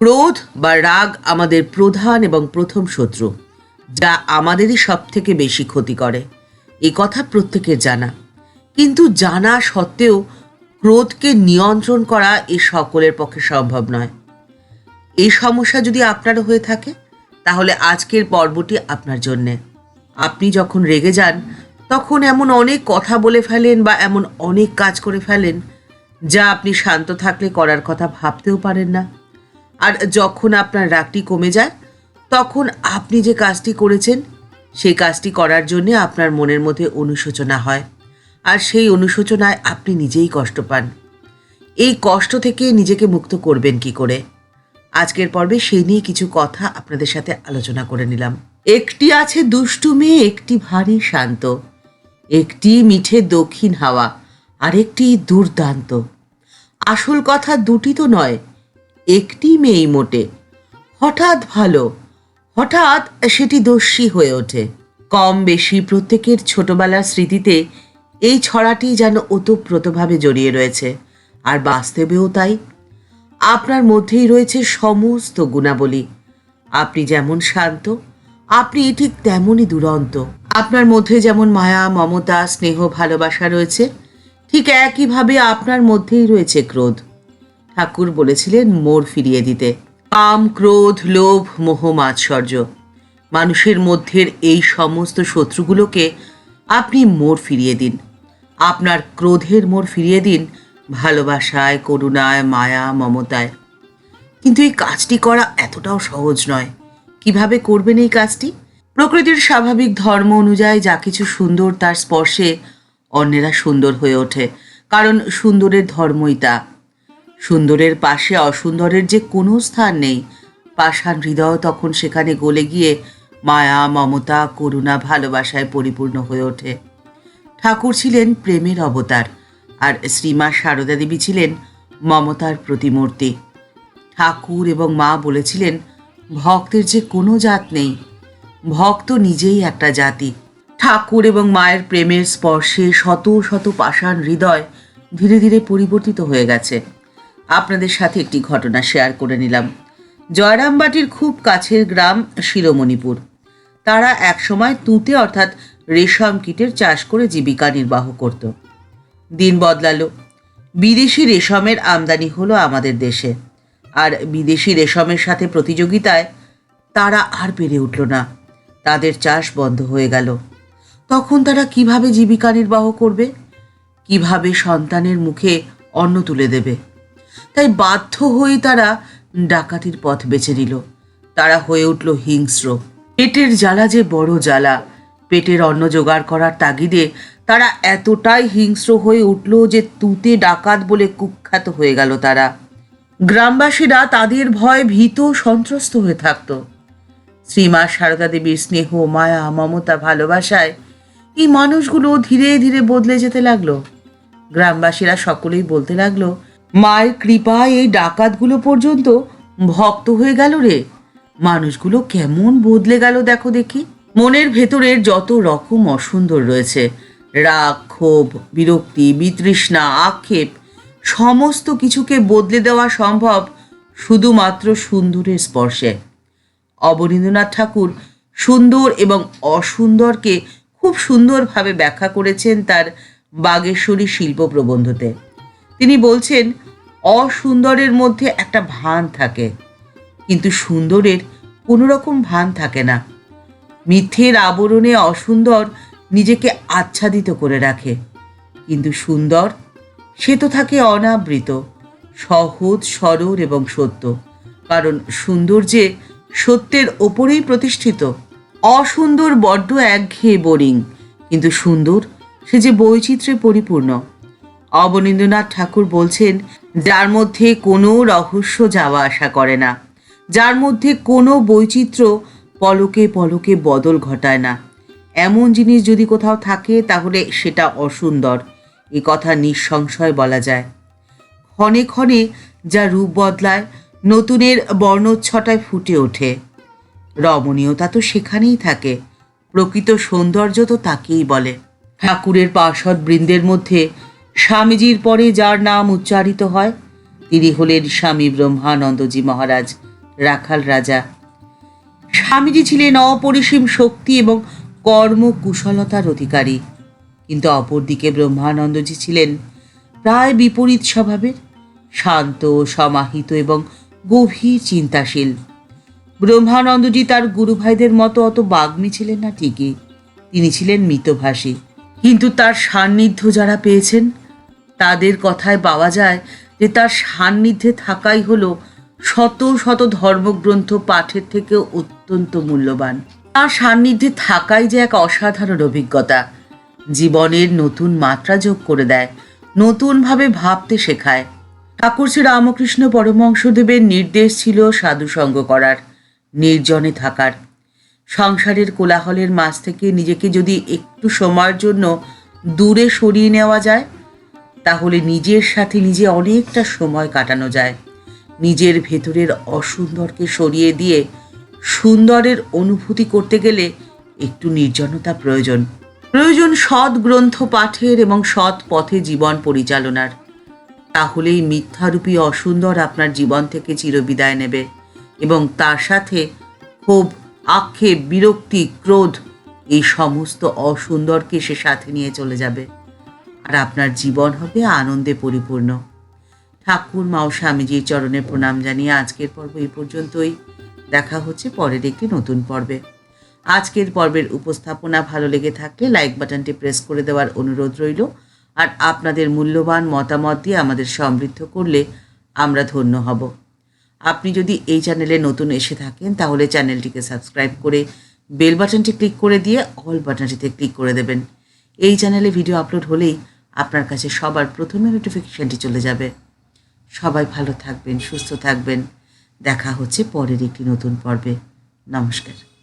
ক্রোধ বা রাগ আমাদের প্রধান এবং প্রথম শত্রু, যা আমাদেরই সব থেকে বেশি ক্ষতি করে। এ কথা প্রত্যেকের জানা। কিন্তু জানা সত্ত্বেও ক্রোধকে নিয়ন্ত্রণ করা এ সকলের পক্ষে সম্ভব নয়। এই সমস্যা যদি আপনারও হয়ে থাকে, তাহলে আজকের পর্বটি আপনার জন্যে। আপনি যখন রেগে যান, তখন এমন অনেক কথা বলে ফেলেন বা এমন অনেক কাজ করে ফেলেন, যা আপনি শান্ত থাকলে করার কথা ভাবতেও পারেন না। আর যখন আপনার রাগটি কমে যায়, তখন আপনি যে কাজটি করেছেন, সেই কাজটি করার জন্যে আপনার মনের মধ্যে অনুশোচনা হয়। আর সেই অনুশোচনায় আপনি নিজেই কষ্ট পান। এই কষ্ট থেকে নিজেকে মুক্ত করবেন কি করে? আজকের পর্বে সেই নিয়ে কিছু কথা আপনাদের সাথে আলোচনা করে নিলাম। একটি আছে দুষ্টু মেয়ে, একটি ভারী শান্ত। একটি মিঠে দক্ষিণ হাওয়া, আরেকটি দুর্দান্ত। আসল কথা দুটি তো নয় একটি মেয়ে মোটে। হঠাৎ ভালো। হঠাৎ সেটি দস্যি হয়ে ওঠে। কম বেশি প্রত্যেকের ছোটবেলার স্মৃতিতে এই ছড়াটি যেন ওতপ্রোতভাবে জড়িয়ে রয়েছে। আর বাস্তবেও তাই। আপনার মধ্যেই রয়েছে সমস্ত গুণাবলী। আপনি যেমন শান্ত, আপনি ঠিক তেমনই দুরন্ত। আপনার মধ্যে যেমন মায়া, মমতা, স্নেহ, ভালোবাসা রয়েছে, ঠিক একইভাবে আপনার মধ্যেই রয়েছে ক্রোধ। ঠাকুর বলেছিলেন, মোর ফিরিয়ে দিতে। কাম, ক্রোধ, লোভ, মোহ, মাৎসর্য। মানুষের মধ্যের এই সমস্ত শত্রুগুলোকে আপনি মোর ফিরিয়ে দিন। আপনার ক্রোধের মোর ফিরিয়ে দিন ভালোবাসায়, করুণায়, মায়া, মমতায়। কিন্তু এই কাজটি করা এতটাও সহজ নয়। কীভাবে করবেন এই কাজটি? প্রকৃতির স্বাভাবিক ধর্ম অনুযায়ী যা কিছু সুন্দর তার স্পর্শে অন্যেরা সুন্দর হয়ে ওঠে, কারণ সুন্দরের ধর্মই তা। সুন্দরের পাশে অসুন্দরের যে কোনো স্থান নেই। পাষাণ হৃদয় তখন সেখানে গলে গিয়ে মায়া, মমতা, করুণা ভালোবাসায় পরিপূর্ণ হয়ে ওঠে। ঠাকুর ছিলেন প্রেমের অবতার আর শ্রীমা সারদা দেবী ছিলেন মমতার প্রতিমূর্তি। ঠাকুর এবং মা বলেছিলেন, ভক্তের যে কোনো জাত নেই। ভক্ত নিজেই একটা জাতি। ঠাকুর এবং মায়ের প্রেমের স্পর্শে শত শত পাষাণ হৃদয় ধীরে ধীরে পরিবর্তিত হয়ে গেছে। আপনাদের সাথে একটি ঘটনা শেয়ার করে নিলাম। জয়রামবাটির খুব কাছের গ্রাম শিরোমণিপুর। তারা একসময় তুঁতে অর্থাৎ রেশম কীটের চাষ করে জীবিকা নির্বাহ করত। দিন বদলালো। বিদেশি রেশমের আমদানি হলো আমাদের দেশে। আর বিদেশি রেশমের সাথে প্রতিযোগিতায় তারা আর পেরে উঠল না। তাদের চাষ বন্ধ হয়ে গেল। তখন তারা কীভাবে জীবিকা নির্বাহ করবে? কীভাবে সন্তানের মুখে অন্ন তুলে দেবে? তাই বাধ্য হয়ে তারা ডাকাতির পথ বেছে নিল। তারা হয়ে উঠল হিংস্র। পেটের জ্বালা যে বড় জ্বালা। পেটের অন্ন জোগাড় করার তাগিদে তারা এতটাই হিংস্র হয়ে উঠল যে তুতে ডাকাত বলে কুখ্যাত হয়ে গেল তারা। গ্রামবাসীরা তাদের ভয় ভীত সন্ত্রস্ত হয়ে থাকত। শ্রীমা সারদা দেবীর স্নেহ, মায়া, মমতা, ভালোবাসায় এই মানুষগুলো ধীরে ধীরে বদলে যেতে লাগল। গ্রামবাসীরা সকলেই বলতে লাগল মায়ের কৃপায় এই ডাকাতগুলো পর্যন্ত ভক্ত হয়ে গেল রে। মানুষগুলো কেমন বদলে গেল দেখো দেখি। মনের ভেতরের যত রকম অসুন্দর রয়েছে। রাগ, ক্ষোভ, বিরক্তি, বিতৃষ্ণা, আক্ষেপ, সমস্ত কিছুকে বদলে দেওয়া সম্ভব শুধুমাত্র সুন্দরের স্পর্শে। অবনীন্দ্রনাথ ঠাকুর সুন্দর এবং অসুন্দরকে খুব সুন্দরভাবে ব্যাখ্যা করেছেন তার বাগেশ্বরী শিল্প প্রবন্ধতে। তিনি বলছেন, অসুন্দরের মধ্যে একটা ভান থাকে, কিন্তু সুন্দরের কোনো রকম ভান থাকে না। মিথ্যের আবরণে অসুন্দর নিজেকে আচ্ছাদিত করে রাখে, কিন্তু সুন্দর, সে তো থাকে অনাবৃত, সহজ, সরল এবং সত্য। কারণ সুন্দর যে সত্যের ওপরেই প্রতিষ্ঠিত, অসুন্দর বড্ড একঘেয়ে বোরিং, কিন্তু সুন্দর সে যে বৈচিত্র্যে পরিপূর্ণ। অবনীন্দ্রনাথ ঠাকুর বলছেন, যার মধ্যে কোনো রহস্য যাওয়া আসা করে না। যার মধ্যে কোনো বৈচিত্র্য পলকে পলকে বদল ঘটায় না। এমন জিনিস যদি কোথাও থাকে, তাহলে সেটা অসুন্দর। এ কথা নিঃসংশয় বলা যায়। ক্ষণে ক্ষণে যা রূপ বদলায়, নতুনের বর্ণচ্ছটায় ফুটে ওঠে। রমণীয়তা তো সেখানেই থাকে। প্রকৃত সৌন্দর্য তো তাকেই বলে। ঠাকুরের পার্ষদ বৃন্দের মধ্যে স্বামীজির পরে যার নাম উচ্চারিত হয়, তিনি হলেন স্বামী ব্রহ্মানন্দজি মহারাজ, রাখাল রাজা। স্বামীজি ছিলেন অপরিসীম শক্তি এবং কর্মকুশলতার অধিকারী। কিন্তু অপরদিকে ব্রহ্মানন্দজি ছিলেন প্রায় বিপরীত স্বভাবের, শান্ত, সমাহিত এবং গভীর চিন্তাশীল। ব্রহ্মানন্দজি তার গুরুভাইদের মতো অত বাগ্মী ছিলেন না ঠিকই। তিনি ছিলেন মিতভাষী। কিন্তু তার সান্নিধ্য যারা পেয়েছেন তাদের কথায় পাওয়া যায় যে তার সান্নিধ্যে থাকাই হলো শত শত ধর্মগ্রন্থ পাঠের থেকেও অত্যন্ত মূল্যবান। তার সান্নিধ্যে থাকাই যে এক অসাধারণ অভিজ্ঞতা। জীবনের নতুন মাত্রা যোগ করে দেয়, নতুনভাবে ভাবতে শেখায়। ঠাকুর শ্রী রামকৃষ্ণ পরমহংসদেবের নির্দেশ ছিল সাধুসঙ্গ করার, নির্জনে থাকার। সংসারের কোলাহলের মাঝ থেকে নিজেকে যদি একটু সময়ের জন্য দূরে সরিয়ে নেওয়া যায় তাহলে নিজের সাথে নিজে অনেকটা সময় কাটানো যায়। নিজের ভেতরের অসুন্দরকে সরিয়ে দিয়ে সুন্দরের অনুভূতি করতে গেলে একটু নির্জনতা প্রয়োজন। প্রয়োজন সৎ গ্রন্থ পাঠের এবং সৎ পথে জীবন পরিচালনার। তাহলেই মিথ্যারূপী অসুন্দর আপনার জীবন থেকে চিরবিদায় নেবে এবং তার সাথে ক্ষোভ, আক্ষেপ, বিরক্তি, ক্রোধ এই সমস্ত অসুন্দরকে সে সাথে নিয়ে চলে যাবে। আর আপনার জীবন হবে আনন্দে পরিপূর্ণ। ঠাকুর, মাও, স্বামীজির চরণে প্রণাম জানিয়ে আজকের পর্ব এই পর্যন্তই। দেখা হচ্ছে পরের একটি নতুন পর্বে। আজকের পর্বের উপস্থাপনা ভালো লেগে থাকলে লাইক বাটনটি প্রেস করে দেওয়ার অনুরোধ রইল। আর আপনাদের মূল্যবান মতামত দিয়ে আমাদের সমৃদ্ধ করলে আমরা ধন্য হব। আপনি যদি এই চ্যানেলে নতুন এসে থাকেন, তাহলে চ্যানেলটিকে সাবস্ক্রাইব করে বেল বাটনটি ক্লিক করে দিয়ে অল বাটনটিতে ক্লিক করে দেবেন। এই চ্যানেলে ভিডিও আপলোড হলেই আপনার কাছে সবার প্রথমে নোটিফিকেশনটি চলে যাবে। সবাই ভালো থাকবেন, সুস্থ থাকবেন। দেখা হচ্ছে পরের একটি নতুন পর্বে। নমস্কার।